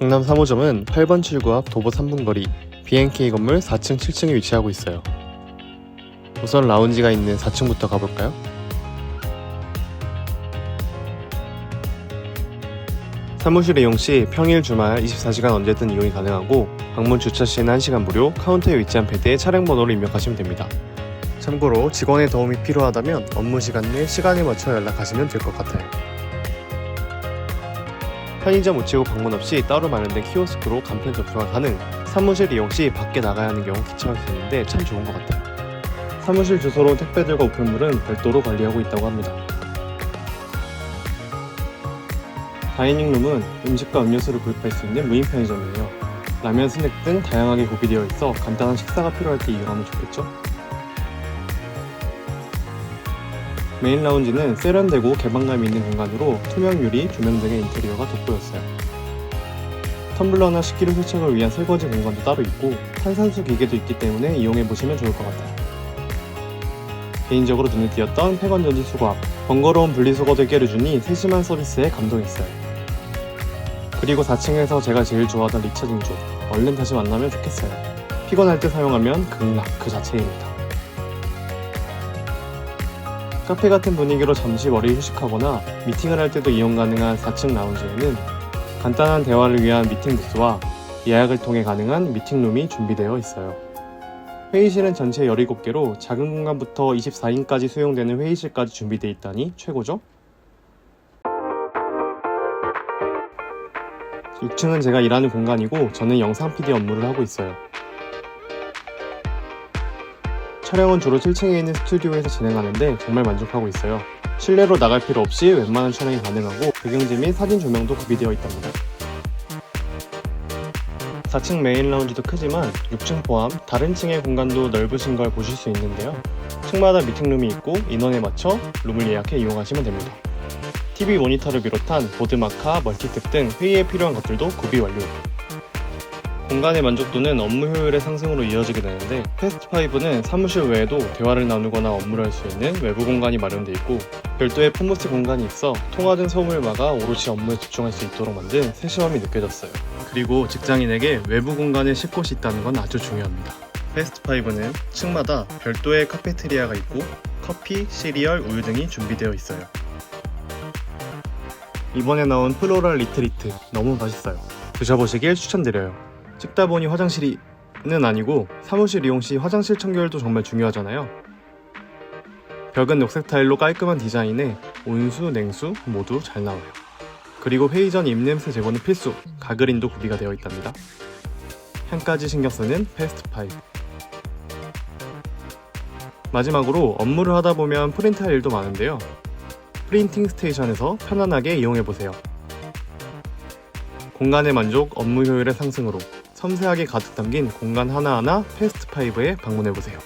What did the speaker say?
강남 3호점은 8번 출구 앞 도보 3분 거리 BNK 건물 4층, 7층에 위치하고 있어요. 우선 라운지가 있는 4층부터 가볼까요? 사무실 이용 시 평일 주말 24시간 언제든 이용이 가능하고 방문 주차 시에는 1시간 무료, 카운터에 위치한 패드에 차량 번호를 입력하시면 됩니다. 참고로 직원의 도움이 필요하다면 업무 시간 내 시간에 맞춰 연락하시면 될 것 같아요. 편의점 우체국 방문 없이 따로 마련된 키오스크로 간편 접수가 가능. 사무실 이용 시 밖에 나가야 하는 경우 귀찮을 수 있는데 참 좋은 것 같아요. 사무실 주소로 택배들과 우편물은 별도로 관리하고 있다고 합니다. 다이닝룸은 음식과 음료수를 구입할 수 있는 무인 편의점이에요. 라면, 스낵 등 다양하게 구비되어 있어 간단한 식사가 필요할 때 이용하면 좋겠죠? 메인 라운지는 세련되고 개방감 있는 공간으로 투명 유리, 조명 등의 인테리어가 돋보였어요. 텀블러나 식기류 세척을 위한 설거지 공간도 따로 있고 탄산수 기계도 있기 때문에 이용해 보시면 좋을 것 같아요. 개인적으로 눈에 띄었던 폐건전지 수거함, 번거로운 분리수거를 주니 세심한 서비스에 감동했어요. 그리고 4층에서 제가 제일 좋아하던 리차징존, 얼른 다시 만나면 좋겠어요. 피곤할 때 사용하면 극락 그 자체입니다. 카페 같은 분위기로 잠시 머리 휴식하거나 미팅을 할 때도 이용 가능한 4층 라운지에는 간단한 대화를 위한 미팅 부스와 예약을 통해 가능한 미팅룸이 준비되어 있어요. 회의실은 전체 17개로 작은 공간부터 24인까지 수용되는 회의실까지 준비되어 있다니 최고죠? 6층은 제가 일하는 공간이고 저는 영상 PD 업무를 하고 있어요. 촬영은 주로 7층에 있는 스튜디오에서 진행하는데 정말 만족하고 있어요. 실내로 나갈 필요 없이 웬만한 촬영이 가능하고 배경지 및 사진 조명도 구비되어 있답니다. 4층 메인 라운지도 크지만 6층 포함 다른 층의 공간도 넓으신 걸 보실 수 있는데요. 층마다 미팅룸이 있고 인원에 맞춰 룸을 예약해 이용하시면 됩니다. TV 모니터를 비롯한 보드 마카, 멀티탭 등 회의에 필요한 것들도 구비 완료. 공간의 만족도는 업무 효율의 상승으로 이어지게 되는데 패스트5는 사무실 외에도 대화를 나누거나 업무를 할 수 있는 외부 공간이 마련되어 있고 별도의 폰모스 공간이 있어 통화 등 소음을 막아 오롯이 업무에 집중할 수 있도록 만든 세심함이 느껴졌어요. 그리고 직장인에게 외부 공간에 쉴 곳이 있다는 건 아주 중요합니다. 패스트5는 층마다 별도의 카페테리아가 있고 커피, 시리얼, 우유 등이 준비되어 있어요. 이번에 나온 플로럴 리트리트 너무 맛있어요. 드셔보시길 추천드려요. 찍다 보니 화장실이는 아니고 사무실 이용 시 화장실 청결도 정말 중요하잖아요. 벽은 녹색 타일로 깔끔한 디자인에 온수, 냉수 모두 잘 나와요. 그리고 회의 전 입냄새 제거는 필수, 가그린도 구비가 되어 있답니다. 향까지 신경 쓰는 패스트5. 마지막으로 업무를 하다 보면 프린트할 일도 많은데요. 프린팅 스테이션에서 편안하게 이용해 보세요. 공간의 만족, 업무 효율의 상승으로 섬세하게 가득 담긴 공간 하나하나 패스트5에 방문해 보세요.